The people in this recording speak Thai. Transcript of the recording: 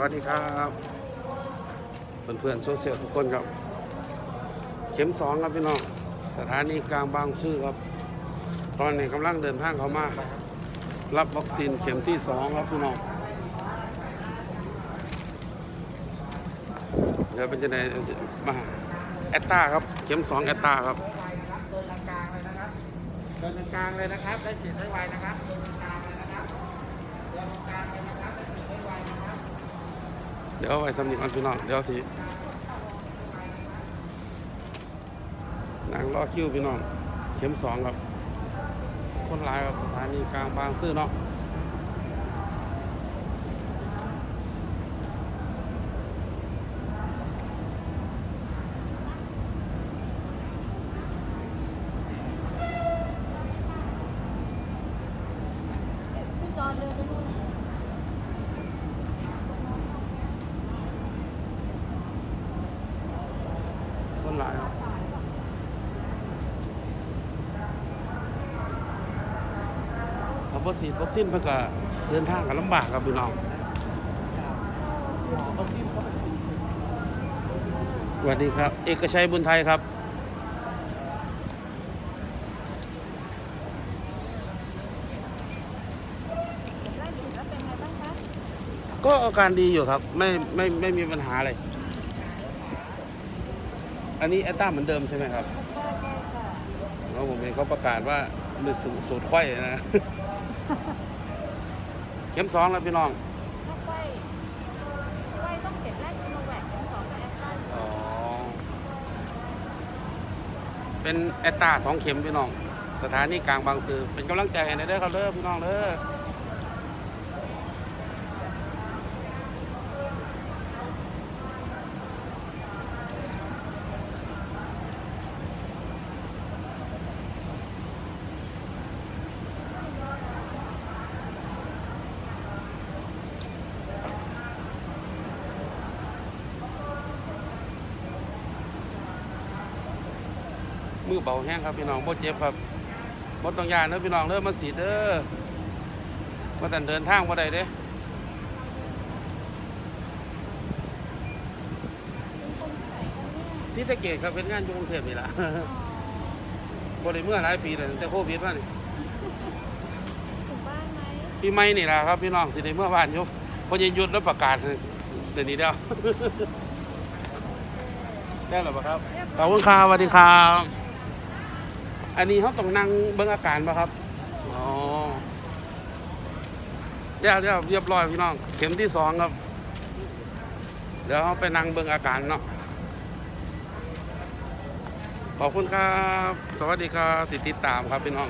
วัสดีครับเพื่อนๆโซเชียลทุกคนครับ เข็มสองครับพี่น้องสถานีกลางบางซื่อครับ ตอนนี้กำลังเดินทางเข้ามา รับวัคซีนเข็มที่สองครับพี่น้องเดี๋ยวเป็นจะไหนมาแอตตาครับ เข็มสองแอตตาครับเดินกลางเลยนะครับเดินกลางเลยนะครับได้ฉีดได้ไวนะครับเดินกลางเลยนะครับเดินกลางเลยนะครับ ได้ฉีดได้ไวนะครับ เดี๋ยวเอาไว้สำนีก่อนพี่น้องเดี๋ยวทีนางรอคิวพี่น้อง เข็มสองครับ คนร้ายครับสถานีกลางบางซื่อเนาะ จอดเลยไปนู่น คน หลายครับถ้าพอฉีดวัคซีนเพื่อก็เดินทางกันลำบากครับพี่น้องสวัสดีครับ เอกชัยบุญไทยครับก็อาการดีอยู่ครับ ไม่ไม่ไม่มีปัญหาอะไร อันนี้แอตตาเหมือนเดิมใช่ไหมครับใช่ใช่ค่ะแล้วผมเองก็ประกาศว่าเป็นสูตรสูตรไข้นะ เข็มสองแล้วพี่น้องถ้าไข้ไข้ต้องเข็มแรกซีโนแวคเข็มสองกับแอสตราอ๋อ เป็นแอตตาสองเข็มพี่น้อง สถานีกลางบางซื่อเป็นกำลังใจให้หนอยเด้อครับเด้อพี่น้องเด้อ มือเบาแห้งครับพี่น้องบ่เจ็บครับบ่ต้องยานเด้อพี่น้องเด้อมาสีดเด้อมาแต่เดินทางบ่ได้เด้เป็นคนที่ไหนคะเนี่ยศรีสะเกดครับเป็นงานอยู่กรุงเทพนี่ล่ะบ่ได้เมื่อหลายปีแล้วตั้งแต่โควิดมานี่ถึงบ้านไหมปีใหม่นี่ล่ะครับพี่น้องสิได้เมื่อบ้านอยู่เพอจะหยุดแล้วประกาศเดี๋ยวนี้เด้อได้หรอเปล่าครับขอบคุณครับสวัสดีครับ อันนี้เขาต้องนั่งเบิ้งอาการป่ะครับ อ๋อเรียบเรียบเรียบร้อยพี่น้อง เข็มที่สองครับ เดี๋ยวเขาไปนั่งเบิ้งอาการเนาะ ขอบคุณครับ สวัสดีครับติดติดตามครับพี่น้อง